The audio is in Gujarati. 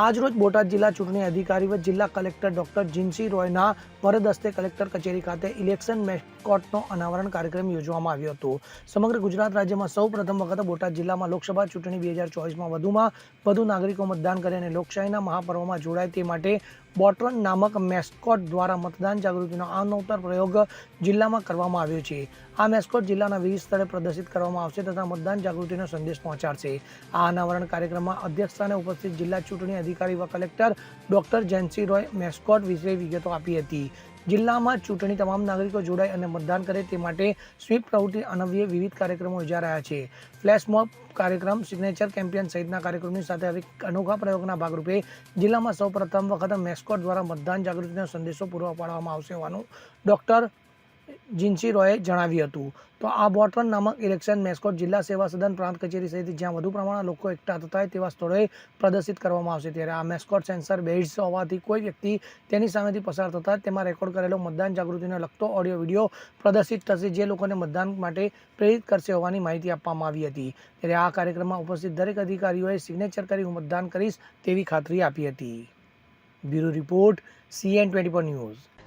આજરોજ બોટાદ જિલ્લા ચૂંટણી અધિકારી જિલ્લા કલેક્ટર ડોક્ટર જીનસી રોયના વરદ હસ્તે કલેક્ટર કચેરી ખાતે ઇલેક્શન મેસ્કોટનો અનાવરણ કાર્યક્રમ યોજવામાં આવ્યો હતો. સમગ્ર ગુજરાત રાજ્યમાં સૌ પ્રથમ વખત બોટાદ જિલ્લામાં લોકસભા ચૂંટણી બે હજાર ચોવીસમાં વધુમાં વધુ નાગરિકો મતદાન કરે અને લોકશાહીના મહાપર્વમાં જોડાય તે માટે બોટરન નામક મેસ્કોટ દ્વારા મતદાન જાગૃતિનો આનોતર પ્રયોગ જિલ્લામાં કરવામાં આવ્યો છે. આ મેસ્કોટ જિલ્લાના વિવિધ સ્થળે પ્રદર્શિત કરવામાં આવશે તથા મતદાન જાગૃતિનો સંદેશ પહોંચાડશે. આ અનાવરણ કાર્યક્રમમાં અધ્યક્ષસ્થાને ઉપસ્થિત જિલ્લા ચૂંટણી અધિકારી વ collector doctor Jency Roy mascot વિશે વિગતો આપી હતી. જિલ્લામાં ચૂંટણી તમામ નાગરિકો જોડાય અને મતદાન કરે તે માટે સ્વીપ પ્રવૃત્તિ અનવ્ય વિવિધ કાર્યક્રમો યોજા રહ્યા છે. ફ્લેશ મોબ કાર્યક્રમ, સિગ્નેચર કેમ્પિયન સહિતના કાર્યક્રમની સાથે હવે અનોખા પ્રયોગના ભાગરૂપે જિલ્લામાં સૌ પ્રથમ વખત મેસ્કોટ દ્વારા મતદાન જાગૃતિનો સંદેશો પૂરો પાડવામાં આવશે હોવાનું ડોક્ટર જીન્સી રોયે જણાવ્યું હતું. તો આ બોટરન નામક ઇલેક્શન મેસ્કોટ જિલ્લા સેવા સદન પ્રાંત કચેરી સહિત જ્યાં વધુ પ્રમાણમાં લોકો એકઠા થતા હોય તેવા સ્થળોએ પ્રદર્શિત કરવામાં આવશે ત્યારે આ મેસ્કોટ સેન્સર બેઝ હોવાથી કોઈ વ્યક્તિ તેની સામેથી પસાર થતા તેમાં રેકોર્ડ કરેલો મતદાન જાગૃતિનો લગતો ઓડિયો વીડિયો પ્રદર્શિત થશે જે લોકોને મતદાન માટે પ્રેરિત કરશે હોવાની માહિતી આપવામાં આવી હતી. ત્યારે આ કાર્યક્રમમાં ઉપસ્થિત દરેક અધિકારીઓએ સિગ્નેચર કરી હું મતદાન કરીશ તેવી ખાતરી આપી હતી. Bureau report CN twenty news.